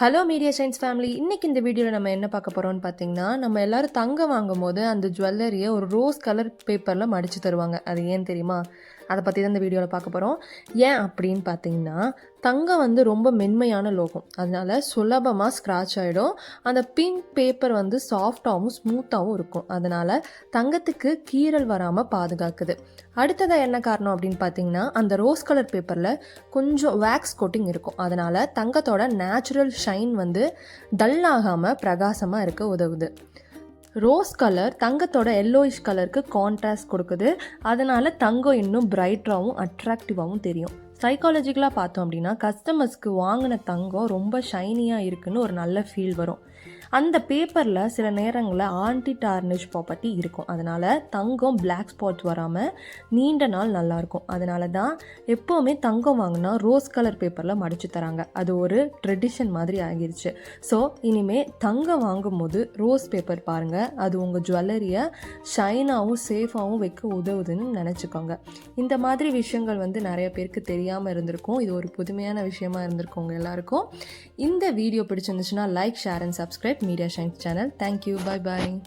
Hello media science family இன்றைக்கி இந்த வீடியோவில் நம்ம என்ன பார்க்க போகிறோம்னு பார்த்தீங்கன்னா நம்ம எல்லாரும் தங்கம் வாங்கும் போது அந்த ஜுவல்லரியை ஒரு ரோஸ் கலர் பேப்பரில் மடித்து தருவாங்க. அது ஏன் தெரியுமா? அதை பற்றி தான் இந்த வீடியோவில் பார்க்க போகிறோம் ஏன் அப்படின்னு பார்த்தீங்கன்னா தங்கம் வந்து ரொம்ப மென்மையான லோகம். அதனால சுலபமாக ஸ்க்ராட்ச் ஆகிடும் அந்த பிங்க் பேப்பர் வந்து சாஃப்டாகவும் ஸ்மூத்தாகவும் இருக்கும். அதனால் தங்கத்துக்கு கீறல் வராமல் பாதுகாக்குது. அடுத்ததாக என்ன காரணம் அப்படின்னு பார்த்தீங்கன்னா அந்த ரோஸ் கலர் பேப்பரில் கொஞ்சம் வேக்ஸ் கோட்டிங் இருக்கும். அதனால் தங்கத்தோட நேச்சுரல் ஷைன் வந்து டல் ஆகாமல் பிரகாசமாக இருக்க உதவுது. ரோஸ் கலர் தங்கத்தோட எல்லோயிஷ் கலருக்கு கான்ட்ராஸ்ட் கொடுக்குது. அதனால் தங்கம் இன்னும் பிரைட்டாகவும் அட்ராக்டிவாகவும் தெரியும். சைக்காலஜிக்கலாக பார்த்தோம் அப்படின்னா கஸ்டமர்ஸ்க்கு வாங்கின தங்கம் ரொம்ப ஷைனியாக இருக்குன்னு ஒரு நல்ல ஃபீல் வரும். அந்த பேப்பரில் சில நேரங்களில் ஆன்டி டார்னிஷ் ப்ராப்பர்ட்டி இருக்கும். அதனால் தங்கம் பிளாக் ஸ்பாட்ஸ் வராமல் நீண்ட நாள் நல்லாயிருக்கும் அதனால தான் எப்போவுமே தங்கம் வாங்கினா ரோஸ் கலர் பேப்பரில் மடித்து தராங்க. அது ஒரு ட்ரெடிஷன் மாதிரி ஆகிருச்சு. ஸோ இனிமேல் தங்கம் வாங்கும்போது ரோஸ் பேப்பர் பாருங்கள் அது உங்கள் ஜுவல்லரியை ஷைனாகவும் சேஃபாகவும் வைக்க உதவுதுன்னு நினச்சிக்கோங்க. இந்த மாதிரி விஷயங்கள் வந்து நிறைய பேருக்கு தெரியாமல் இருந்திருக்கும். இது ஒரு புதுமையான விஷயமா இருந்திருக்கும் உங்கள் எல்லாருக்கும். இந்த வீடியோ பிடிச்சிருந்துச்சுன்னா like share and subscribe Media Shank channel. Thank you. Bye bye.